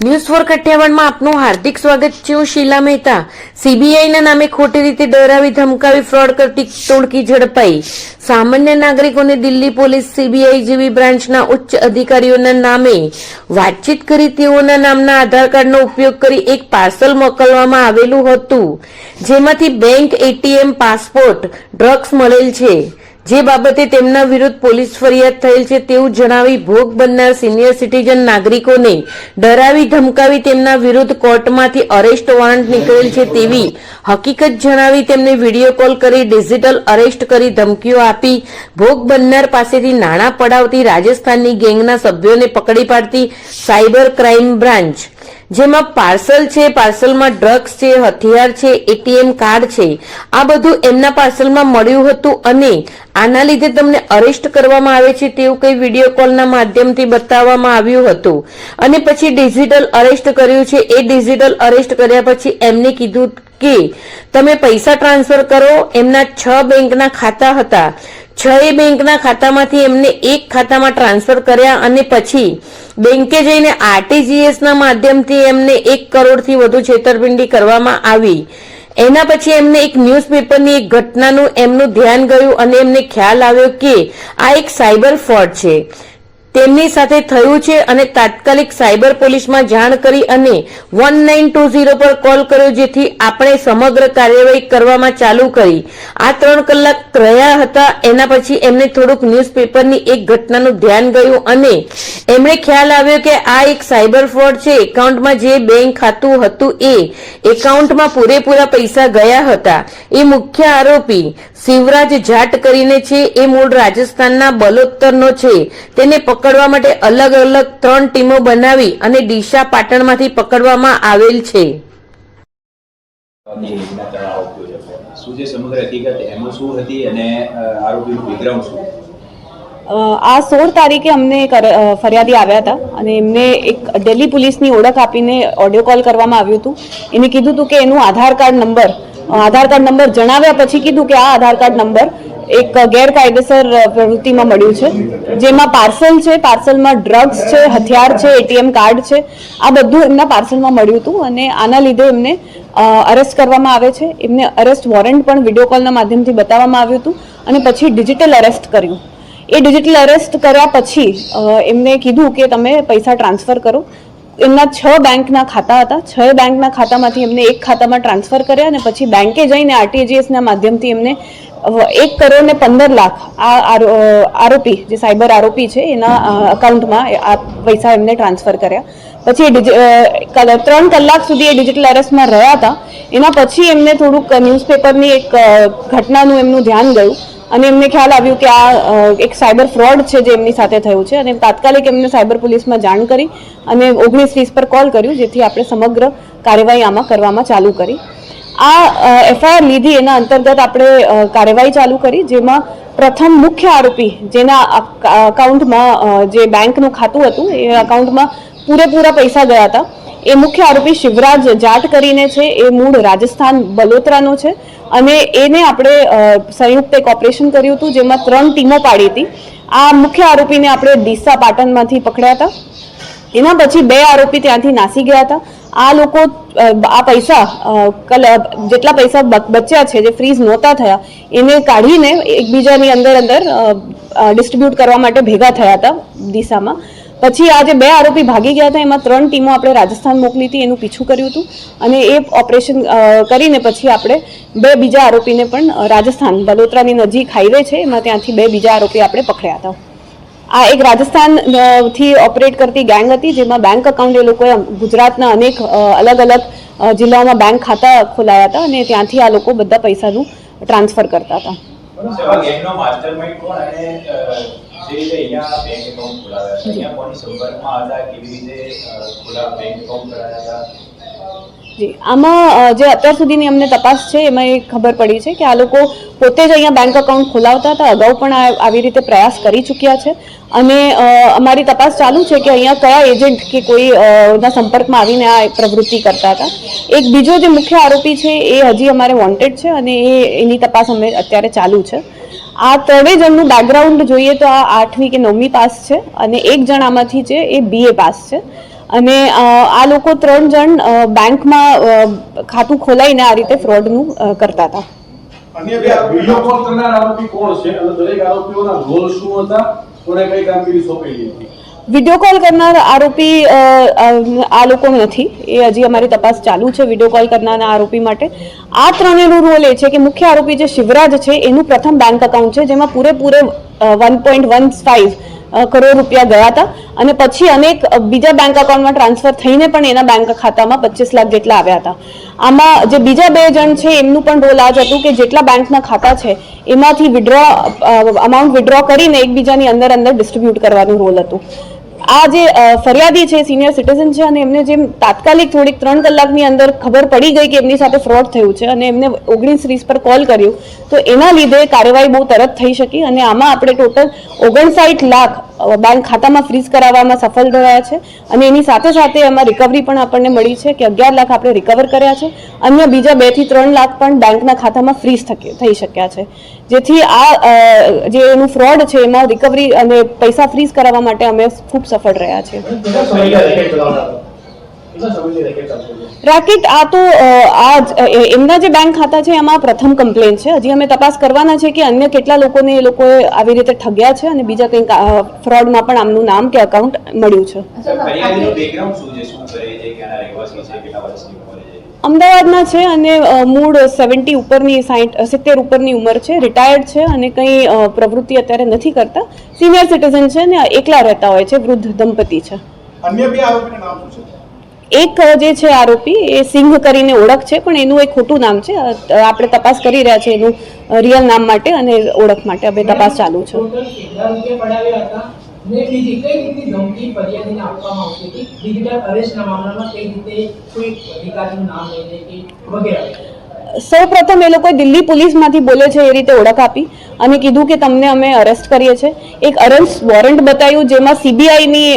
News for કઠિયાવાડમાં આપનું હાર્દિક સ્વાગત છે. હું શીલા મહેતા. સીબીઆઈના નામે ખોટી રીતે ડરાવી, ધમકાવી ફ્રોડ કરતી ટોળકી ઝડપાઈ. સામાન્ય નાગરિકોને દિલ્હી પોલીસ સીબીઆઈ જેવી બ્રાન્ચના ઉચ્ચ અધિકારીઓના નામે વાતચીત કરી, તેઓના નામના આધાર કાર્ડનો ઉપયોગ કરી એક પાર્સલ મોકલવામાં આવેલું હતું. જેમાંથી બેંક એટીએમ પાસપોર્ટ, ડ્રગ્સ મળેલ છે. જે બાબતે તેમના વિરુદ્ધ પોલીસ ફરિયાદ થયેલ છે તેવું જણાવી ભોગ બનનાર સિનિયર સિટીઝન નાગરિકોને ડરાવી ધમકાવી તેમના વિરુદ્ધ કોર્ટમાંથી અરેસ્ટ વોરંટ નીકળેલ છે તેવી હકીકત જણાવી તેમને વીડિયો કોલ કરી ડિજિટલ અરેસ્ટ કરી ધમકીઓ આપી. ભોગ બનનાર પાસેથી નાણાં પડાવતી રાજસ્થાનની ગેંગના સભ્યોને પકડી પાડતી સાયબર ક્રાઇમ બ્રાન્ચ જેમાં પાર્સલ છે, પાર્સલમાં ડ્રગ્સ છે, હથિયાર છે એટીએમ કાર્ડ છે. આ બધું એમના પાર્સલમાં મળ્યું હતું અને આના લીધે તમને અરેસ્ટ કરવામાં આવે છે તેવું કઈ વીડિયો કોલના માધ્યમથી બતાવવામાં આવ્યું હતું. અને પછી ડિજિટલ અરેસ્ટ કર્યું છે. એ ડિજિટલ અરેસ્ટ કર્યા પછી એમને કીધું કે તમે પૈસા ટ્રાન્સફર કરો. એમના છ બેંકના ખાતા હતા. છ બેંકના ખાતામાંથી એમને એક ખાતામાં ટ્રાન્સફર કર્યા અને પછી બેંકે જઈને આરટીજીએસ ના માધ્યમથી એમને એક કરોડથી વધુ છેતરપિંડી કરવામાં આવી. એના પછી એમને એક ન્યૂઝપેપરની એક ઘટનાનું એમનું ધ્યાન ગયું અને એમને ખ્યાલ આવ્યો કે આ એક સાયબર ફ્રોડ છે. તેમની સાથે થયું છે અને તાત્કાલિક સાયબર પોલીસમાં જાણ કરી અને વન નાઇન ટુ ઝીરો પર કોલ કર્યો જેથી આપણે સમગ્ર કાર્યવાહી કરવામાં ચાલુ કરી. આ ત્રણ કલાક રહ્યા હતા, એના પછી એમને થોડુંક ન્યૂઝપેપરની એક ઘટનાનું ધ્યાન ગયું અને એમણે ખ્યાલ આવ્યો કે આ એક સાયબર ફ્રોડ છે. એકાઉન્ટમાં જે બેંક ખાતું હતું એ એકાઉન્ટમાં પૂરેપૂરા પૈસા ગયા હતા. એ મુખ્ય આરોપી શિવરાજ જાટ કરીને છે. એ મૂળ રાજસ્થાનના બલોત્તરનો છે. તેને પકડવા માટે અલગ અલગ ત્રણ ટીમો બનાવી અને ડીશા પાટણમાંથી પકડવામાં આવેલ છે. ની યોજના તળાવ આપ્યો છે. શું છે સમગ્ર હકીકત? એમાં શું હતી અને આરોપીનું બેકગ્રાઉન્ડ શું? આ સોળ તારીખે અમને ફરિયાદી આવ્યા હતા અને એમને એક દિલ્હી પોલીસની ઓળખ આપીને ઓડિયો કોલ કરવામાં આવ્યું હતું. એને કીધું હતું કે એનું Aadhaar card number Aadhaar card number જણાવ્યા પછી કીધું કે આ આધાર કાર્ડ નંબર એક ગેરકાયદેસર પ્રવૃત્તિમાં મળ્યું છે. જેમાં પાર્સલ છે, પાર્સલમાં ડ્રગ્સ છે, હથિયાર છે એટીએમ કાર્ડ છે. આ બધું એમના પાર્સલમાં મળ્યું હતું અને આના લીધે એમને અરેસ્ટ કરવામાં આવે છે. એમને અરેસ્ટ વોરંટ પણ વીડિયો કોલના માધ્યમથી બતાવવામાં આવ્યું હતું અને પછી ડિજિટલ અરેસ્ટ કર્યું. એ ડિજિટલ અરેસ્ટ કર્યા પછી એમને કીધું કે તમે પૈસા ટ્રાન્સફર કરો. એમના છ બેંકના ખાતા હતા. છ બેંકના ખાતામાંથી એમને એક ખાતામાં ટ્રાન્સફર કર્યા અને પછી બેંકે જઈને આરટીજીએસના માધ્યમથી એમને એક કરોડ ને પંદર લાખ આ આરો- આરોપી, જે સાયબર આરોપી છે, એના અકાઉન્ટમાં આ પૈસા એમને ટ્રાન્સફર કર્યા. પછી ત્રણ કલાક સુધી એ ડિજિટલ અરેસ્ટમાં રહ્યા હતા. એના પછી એમને થોડુંક ન્યૂઝપેપરની એક ઘટનાનું એમનું ધ્યાન ગયું. અને એમને ખ્યાલ આવ્યું કે આ એક સાયબર ફ્રોડ છે જે એમની સાથે થયું છે. અને તાત્કાલિક એમને સાયબર પોલીસમાં જાણ કરી અને ઓગણીસ વીસ પર કોલ કર્યું, જેથી આપણે સમગ્ર કાર્યવાહી આમાં કરવામાં ચાલુ કરી. આ એફઆઈઆર લીધી એના અંતર્ગત આપણે કાર્યવાહી ચાલુ કરી, જેમાં પ્રથમ મુખ્ય આરોપી, જેના અકાઉન્ટમાં જે બેંકનું ખાતું હતું, એ અકાઉન્ટમાં પૂરેપૂરા પૈસા ગયા હતા. એ મુખ્ય આરોપી શિવરાજ જાટ કરીને છે, એ મૂળ રાજસ્થાન બલોતરાનો છે. અને એને આપણે સંયુક્ત એક ઓપરેશન કર્યું હતું, જેમાં ત્રણ ટીમો પાડી હતી. આ મુખ્ય આરોપીને આપણે ડીસા પાટણમાંથી પકડ્યા હતા. એના પછી બે આરોપી ત્યાંથી નાસી ગયા હતા. આ લોકો આ પૈસા જેટલા પૈસા બચ્યા છે, જે ફ્રીઝ નહોતા થયા, એને કાઢીને એકબીજાની અંદર અંદર ડિસ્ટ્રીબ્યુટ કરવા માટે ભેગા થયા હતા દિશામાં. પછી આ જે બે આરોપી ભાગી ગયા હતા, એમાં ત્રણ ટીમો આપણે રાજસ્થાન મોકલી હતી, એનું પીછું કર્યું હતું. અને એ ઓપરેશન કરીને પછી આપણે બે બીજા આરોપીને પણ રાજસ્થાન, બલોતરાની નજીક હાઈવે છે, એમાં ત્યાંથી બે બીજા આરોપી આપણે પકડ્યા હતા. આ એક રાજસ્થાનથી ઓપરેટ કરતી ગેંગ હતી, જેમાં બેંક અકાઉન્ટ એ લોકોએ ગુજરાતના અનેક અલગ અલગ જિલ્લાઓમાં બેંક ખાતા ખોલાયા હતા અને ત્યાંથી આ લોકો બધા પૈસાનું ટ્રાન્સફર કરતા હતા. સંપર્કમાં હતા? જી. આમાં જે અત્યાર સુધીની અમને તપાસ છે, એમાં એ ખબર પડી છે કે આ લોકો પોતે જ અહીંયા બેંક અકાઉન્ટ ખોલાવતા હતા, અગાઉ પણ આવી રીતે પ્રયાસ કરી ચૂક્યા છે. અને અમારી તપાસ ચાલુ છે કે અહીંયા કયા એજન્ટ કે કોઈ ના સંપર્કમાં આવીને આ પ્રવૃત્તિ કરતા હતા. એક બીજો જે મુખ્ય આરોપી છે, એ હજી અમારે વોન્ટેડ છે અને એ, એની તપાસ અમે અત્યારે ચાલુ છે. આ ત્રણેય જણનું બેકગ્રાઉન્ડ જોઈએ તો આ આઠમી કે નવમી પાસ છે અને એક જણ આમાંથી છે, એ બીએ પાસ છે. અને આ લોકો ત્રણ જણ બેંકમાં ખાતું ખોલાઈને આ રીતે ફ્રોડનું કરતા હતા. અન્ય બે વીડિયો કોલ કરનાર આરોપી કોણ છે? અને દરેક આરોપીઓના રોલ શું હતા? કોને કઈ કામગીરી સોંપેલી હતી? વીડિયો કોલ કરનાર આરોપી અ, અ, આ લોકો નથી. એ હજી અમારી તપાસ ચાલુ છે વીડિયો કોલ કરનારના આરોપી માટે. આ ત્રણેયનો રોલ એ છે કે મુખ્ય આરોપી જે શિવરાજ છે એનું પ્રથમ બેંક એકાઉન્ટ છે જેમાં પૂરેપૂરે one point one five crore રૂપિયા ગયા હતા. અને પછી અનેક બીજા બેંક અકાઉન્ટમાં ટ્રાન્સફર થઈને પણ એના બેંક ખાતામાં પચીસ લાખ જેટલા આવ્યા હતા. આમાં જે બીજા બે જણ છે, એમનું પણ રોલ આ જ હતું કે જેટલા બેંકના ખાતા છે, એમાંથી વિડ્રો અમાઉન્ટ વિડ્રો કરીને એકબીજાની અંદર અંદર ડિસ્ટ્રીબ્યુટ કરવાનું રોલ હતું. આ જે ફરિયાદી છે સિનિયર સિટીઝન છે અને એમને જેમ તાત્કાલિક થોડીક ત્રણ કલાકની અંદર ખબર પડી ગઈ કે એમની સાથે ફ્રોડ થયું છે અને એમને ઓગણીસ ત્રીસ પર કોલ કર્યું, તો એના લીધે કાર્યવાહી બહુ તરત થઈ શકી અને આમાં આપણે ટોટલ ઓગણસાઠ લાખ બેંક ખાતામાં ફ્રીઝ કરાવવામાં સફળ રહ્યા છે. અને એની સાથે સાથે એમાં રિકવરી પણ આપણને મળી છે કે અગિયાર લાખ આપણે રિકવર કર્યા છે. અન્ય બીજા બેથી ત્રણ લાખ પણ બેંકના ખાતામાં ફ્રીઝ થઈ શક્યા છે. જેથી આ જે એનું ફ્રોડ છે, એમાં રિકવરી અને પૈસા ફ્રીઝ કરાવવા માટે અમે ખૂબ સફળ રહ્યા છીએ. રેકેટ આ તો આ જ- એમના જે બેંક ખાતા છે એમાં પ્રથમ કમ્પ્લેન છે. હજી અમે તપાસ કરવાના છે કે અન્ય કેટલા લોકોને એ લોકોએ આવી રીતે ઠગ્યા છે અને બીજા કંઈક ફ્રોડમાં પણ આમનું નામ કે અકાઉન્ટ મળ્યું છે. ફરિયાદીનું છે? શું કરે છે? ક્યાંના રહેવાસી છે? કેટલા વર્ષની ઉંમર છે? અમદાવાદના છે અને મૂળ સેવન્ટી ઉપરની સાઠ સિત્તેર ઉપરની ઉંમર છે. રિટાયર્ડ છે અને કંઈ પ્રવૃત્તિ અત્યારે નથી કરતા. સિનિયર સિટીઝન છે ને એકલા રહેતા હોય છે વૃદ્ધ દંપતી છે. અન્ય બે આરોપીના નામ શું છે? એક જે છે આરોપી એ સિંઘ કરીને ઓળખ છે પણ એનું એક ખોટું નામ છે. આપણે તપાસ કરી રહ્યા છે એનું રિયલ નામ માટે અને ઓળખ માટે. હવે તપાસ ચાલુ છે. સૌ પ્રથમ એ લોકોએ દિલ્હી પોલીસમાંથી બોલે છે એ રીતે ઓળખ આપી અને કીધું કે તમને અમે અરેસ્ટ કરીએ છીએ. એક અરેસ્ટ વોરંટ બતાવ્યું જેમાં સીબીઆઈની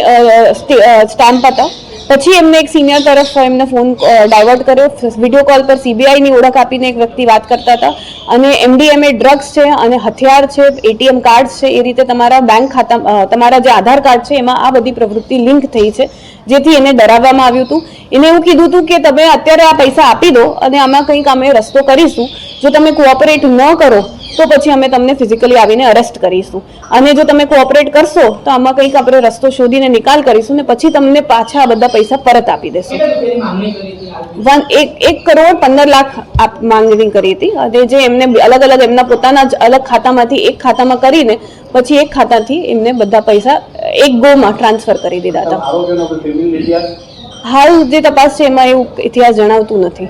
સ્ટેમ્પ હતા. પછી એમને એક સિનિયર તરફ એમને ફોન ડાયવર્ટ કર્યો. વીડિયો કોલ પર સીબીઆઈની ઓળખ આપીને એક વ્યક્તિ વાત કરતા હતા. અને એમડીએમએ ડ્રગ્સ છે અને હથિયાર છે એટીએમ કાર્ડ છે, એ રીતે તમારા બેંક ખાતા તમારા જે આધાર કાર્ડ છે, એમાં આ બધી પ્રવૃત્તિ લિંક થઈ છે, જેથી એને ડરાવવામાં આવ્યું હતું. એને એવું કીધું હતું કે તમે અત્યારે આ પૈસા આપી દો અને આમાં કંઈક અમે રસ્તો કરીશું. જો તમે કોઓપરેટ ન કરો તો પછી અમે તમને ફિઝિકલી આવીને અરેસ્ટ કરીશું. અને જો તમે કોઓપરેટ કરશો તો આમાં કંઈક આપણે રસ્તો શોધીને નિકાલ કરીશું ને પછી તમને પાછા આ બધા પૈસા પરત આપી દેશું. વન એક એક કરોડ પંદર લાખ આપ માંગણી કરી હતી. અને જે એમને અલગ અલગ એમના પોતાના જ અલગ ખાતામાંથી એક ખાતામાં કરીને પછી એક ખાતાથી એમને બધા પૈસા એક ગોમાં ટ્રાન્સફર કરી દીધા હતા. હાલ જે તપાસ છે એમાં એવું ઇતિહાસ જણાવતું નથી.